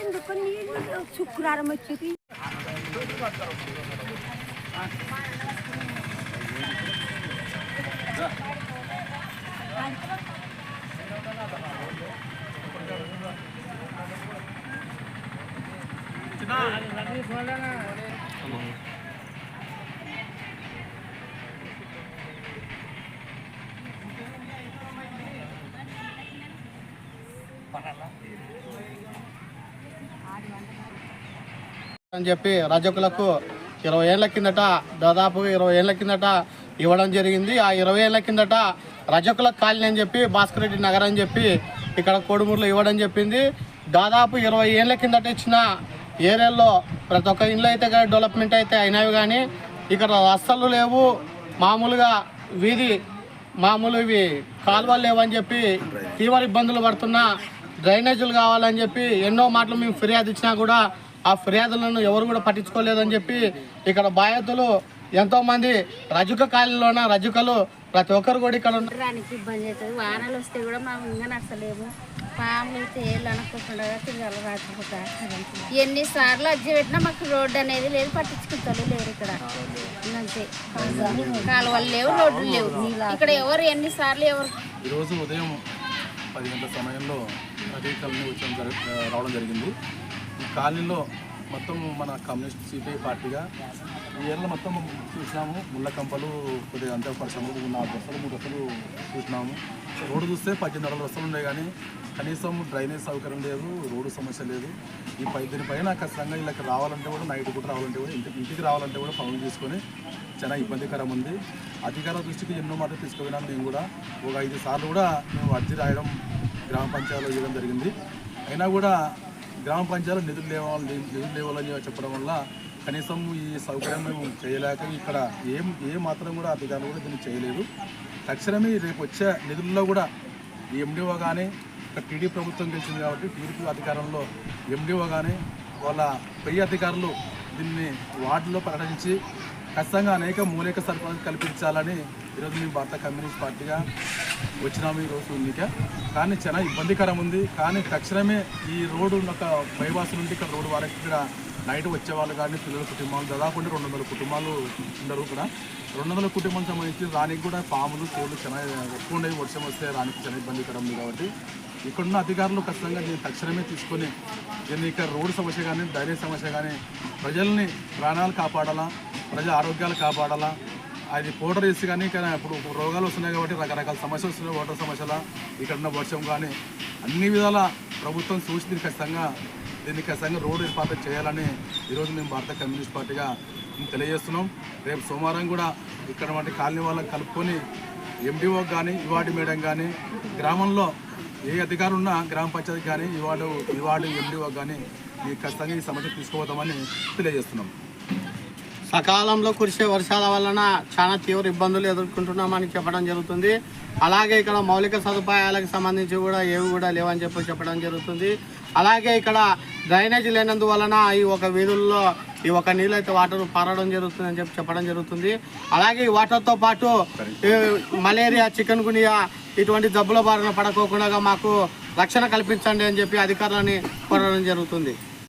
ఎందుకు? నీళ్ళు శుక్రవారం వచ్చేది. అని చెప్పి రజకులకు ఇరవై ఏళ్ళ కిందట దాదాపు ఇరవై ఏళ్ళ కిందట ఇవ్వడం జరిగింది. ఆ ఇరవై ఏళ్ళ కిందట రజకుల కాలనీ అని చెప్పి భాస్కర్ రెడ్డి నగర్ అని చెప్పి ఇక్కడ కోడుమూరులో ఇవ్వడం చెప్పింది. దాదాపు ఇరవై ఏళ్ళ కిందట ఇచ్చిన ఏరియాల్లో ప్రతి ఒక్క ఇండ్లు అయితే కానీ డెవలప్మెంట్ అయితే అయినవి కానీ ఇక్కడ రస్తలు లేవు. మామూలుగా వీధి మామూలు ఇవి కాలువలు లేవని చెప్పి తీవ్ర ఇబ్బందులు పడుతున్న డ్రైనేజీలు కావాలని చెప్పి ఎన్నో మాటలు మేము ఫిర్యాదు ఇచ్చినా కూడా ఆ ఫిర్యాదులను ఎవరు కూడా పట్టించుకోలేదని చెప్పి ఇక్కడ బాధితులు ఎంతో మంది రజుక కాలనీలోన రజుకలు ప్రతి ఒక్కరు కూడా ఇక్కడ తిరగడానికి ఇబ్బంది అవుతుంది. వానలు వస్తే కూడా మేము ఇంకా నచ్చలేము. పాములు తేళ్ళు అనుకోకుండా తిరగాలి ఎన్నిసార్లు అజ్జి పెట్టినా మాకు రోడ్డు అనేది లేదు పట్టించుకుంటారు లేరు ఇక్కడ. అంతే. కాలువలు లేవు రోడ్లు లేవు. ఇక్కడ ఎవరు ఎన్నిసార్లు ఎవరు ఈరోజు ఉదయం పది గంటల సమయంలో అదే కాలనీ వచ్చడం రావడం జరిగింది. ఈ కాలనీలో మొత్తం మన కమ్యూనిస్ట్ సిపిఐ పార్టీగా ఈ ఏళ్ళ మొత్తం చూసినాము. ముళ్ళకంపలు కొద్దిగా అంతే పరిశ్రమలు నాలుగు బస్సులు మూడు బస్సులు చూసినాము. రోడ్డు చూస్తే పద్దెనిమిది అరవై బస్సులు ఉన్నాయి కానీ కనీసం డ్రైనేజ్ సౌకర్యం లేదు రోడ్డు సమస్య లేదు. ఈ పై దీనిపైన ఖచ్చితంగా వీళ్ళకి రావాలంటే కూడా నైట్ కూడా రావాలంటే కూడా ఇంటికి ఇంటికి రావాలంటే కూడా పనులు తీసుకొని చాలా ఇబ్బందికరం ఉంది. అధికారుల దృష్టికి ఎన్నో మాటలు తీసుకుపోయినాం మేము కూడా. ఒక ఐదు సార్లు కూడా మేము అర్జీ రాయడం గ్రామ పంచాయతీలో ఇవ్వడం జరిగింది. అయినా కూడా గ్రామ పంచాయతీలో నిధులు లేవాలి నిధులు లేవాలని చెప్పడం వల్ల కనీసం ఈ సౌకర్యం మేము చేయలేక ఇక్కడ ఏం ఏ మాత్రం కూడా అధికారులు కూడా దీన్ని చేయలేదు. తక్షణమే రేపు వచ్చే నిధుల్లో కూడా ఈ ఎండిఓ కానీ ఇక్కడ టీడీ ప్రభుత్వం గెలిచింది కాబట్టి టీడీపీ అధికారంలో ఎండిఓ కానీ వాళ్ళ పై అధికారులు దీన్ని వార్డులో ప్రకటించి ఖచ్చితంగా అనేక మూలిక సరఫరా కల్పించాలని ఈరోజు మేము భారత కమ్యూనిస్ట్ పార్టీగా వచ్చినాము ఈరోజు ఎన్నిక కానీ చాలా ఇబ్బందికరం ఉంది. కానీ తక్షణమే ఈ రోడ్డు ఒక బైపాస్ నుండి ఇక్కడ రోడ్డు వరకు ఇక్కడ నైట్ వచ్చే వాళ్ళు కానీ పిల్లల కుటుంబాలు దాదాపు రెండు వందల కుటుంబాలు ఉన్నారు ఇక్కడ రెండు వందల కుటుంబం సంబంధించి రానికి కూడా పాములు తోలు చాలా ఎక్కువ ఉండేవి వర్షం వస్తే రానికి చాలా ఇబ్బందికరం ఉంది కాబట్టి. ఇక్కడున్న అధికారులు ఖచ్చితంగా దీన్ని తక్షణమే తీసుకొని దీన్ని ఇక్కడ రోడ్డు సమస్య కానీ డ్రైనేజ్ సమస్య కానీ ప్రజల్ని ప్రాణాలు కాపాడాలా ప్రజల ఆరోగ్యాలు కాపాడాలా అది పౌడర్ వేసి కానీ కానీ ఇప్పుడు రోగాలు వస్తున్నాయి కాబట్టి రకరకాల సమస్యలు వస్తున్నాయి వాటర్ సమస్యల ఇక్కడ ఉన్న వర్షం కానీ అన్ని విధాల ప్రభుత్వం చూసి దీన్ని ఖచ్చితంగా దీన్ని ఖచ్చితంగా రోడ్డు ఏర్పాటు చేయాలని ఈరోజు మేము భారత కమ్యూనిస్ట్ పార్టీగా తెలియజేస్తున్నాం. రేపు సోమవారం కూడా ఇక్కడ వంటి కాలనీ వాళ్ళని కలుపుకొని ఎండిఓ కానీ ఇవాడి మేడం కానీ గ్రామంలో ఏ అధికారులు ఉన్నా గ్రామ పంచాయతీ కానీ ఇవాడు ఇవాడు ఎండిఓ కానీ ఈ ఖచ్చితంగా ఈ సమస్య తీసుకుపోతామని తెలియజేస్తున్నాం. సకాలంలో కురిసే వర్షాల వలన చాలా తీవ్ర ఇబ్బందులు ఎదుర్కొంటున్నామని చెప్పడం జరుగుతుంది. అలాగే ఇక్కడ మౌలిక సదుపాయాలకు సంబంధించి కూడా ఏవి కూడా లేవని చెప్పి చెప్పడం జరుగుతుంది. అలాగే ఇక్కడ డ్రైనేజ్ లేనందువలన ఈ ఒక వీధుల్లో ఈ ఒక నీళ్ళు అయితే వాటర్ పారడం జరుగుతుంది అని చెప్పి చెప్పడం జరుగుతుంది. అలాగే ఈ వాటర్తో పాటు మలేరియా చికెన్ గునియా ఇటువంటి జబ్బుల బారిన పడకోకుండా మాకు రక్షణ కల్పించండి అని చెప్పి అధికారులని కోరడం జరుగుతుంది.